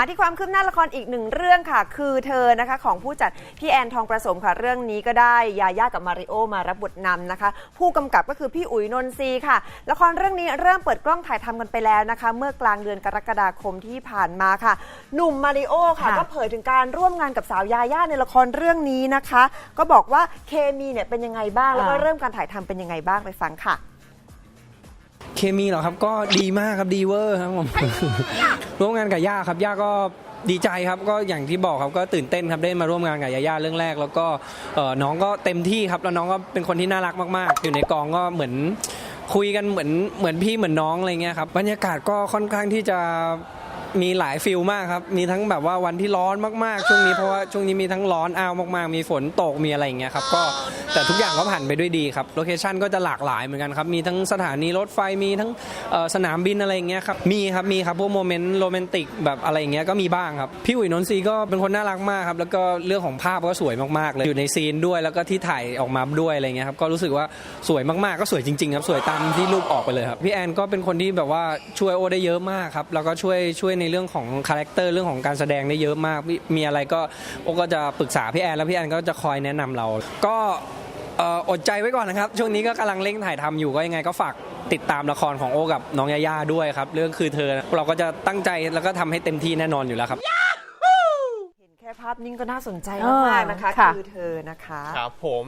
มาที่ความคืบหน้าละครอีกหนึ่งเรื่องค่ะ คือเธอนะคะของผู้จัดพี่แอนทองประสมค่ะเรื่องนี้ก็ได้ยาย่ากับมาริโอมารับบทนำนะคะ ผู้กำกับก็คือพี่อุ๋ยนนทรีย์ค่ะ ละครเรื่องนี้เริ่มเปิดกล้องถ่ายทำกันไปแล้วนะคะ เมื่อกลางเดือนกรกฎาคมที่ผ่านมาค่ะ หนุ่มมาริโอค่ะค่ะก็เผยถึงการร่วมงานกับสาวยาย่าในละครเรื่องนี้นะคะ ก็บอกว่าเคมีเนี่ยเป็นยังไงบ้างแล้วก็เริ่มการถ่ายทำเป็นยังไงบ้างไปฟังค่ะ เคมีเหรอครับก็ดีมากครับดีเวอร์ครับผมร่วมงานกับย่าครับย่าก็ดีใจครับก็อย่างที่บอกครับก็ตื่นเต้นครับได้มาร่วมงานกับยาย่าเรื่องแรก แล้วก็เอ่อน้องก็เต็มที่ครับแล้วน้องก็เป็นคนที่น่ารักมากๆ อยู่ในกองก็เหมือนคุยกันเหมือนเหมือนพี่เหมือนน้องอะไรเงี้ยครับบรรยากาศก็ค่อนข้างที่จะ มีหลายฟิลมากครับ มีทั้งแบบว่าวันที่ร้อนมากๆ ช่วงนี้เพราะว่าช่วงนี้มีทั้งร้อนอ้าวมากๆ มีฝนตกมีอะไรอย่างเงี้ยครับก็แต่ทุกอย่างก็ผ่านไปด้วยดีครับโลเคชั่นก็จะหลากหลายเหมือนกันครับมีทั้งสถานีรถไฟมีทั้งเอ่อสนามบินอะไรอย่างเงี้ยครับมีครับมีครับพวกโมเมนต์โรแมนติกแบบอะไรอย่างเงี้ยก็มีบ้างครับพี่อุ๋ยนนทรีก็เป็นคนน่ารักมากครับแล้วก็เรื่องของภาพก็สวยมากๆเลยอยู่ในซีนด้วยแล้วก็ที่ถ่ายออกมาด้วยอะไรเงี้ยครับก็รู้สึกว่าสวยมากๆก็สวยจริงๆครับสวยตามที่รูปออกไปเลยครับพี่แอนก็เป็นคนที่แบบว่าช่วยโอได้เยอะมากครับแล้วก็ช่วยช่วยในเรื่องของคาแรคเตอร์เรื่องของการแสดงได้เยอะมากมีมีอะไรก็โอก็จะปรึกษาพี่แอนแล้วพี่แอนก็จะคอยแนะนำเรา ก็เอ่ออดใจไว้ก่อนนะครับ ช่วงนี้ก็กำลังเร่งถ่ายทำอยู่ก็ยังไงก็ฝากติดตามละครของโอกับน้องยาย่าด้วยครับ เรื่องคือเธอเราก็จะตั้งใจแล้วก็ทำให้เต็มที่แน่นอนอยู่แล้วครับเห็นแค่ภาพนิ่งก็น่าสนใจเออมากๆนะคะค่ะคือเธอนะคะครับผม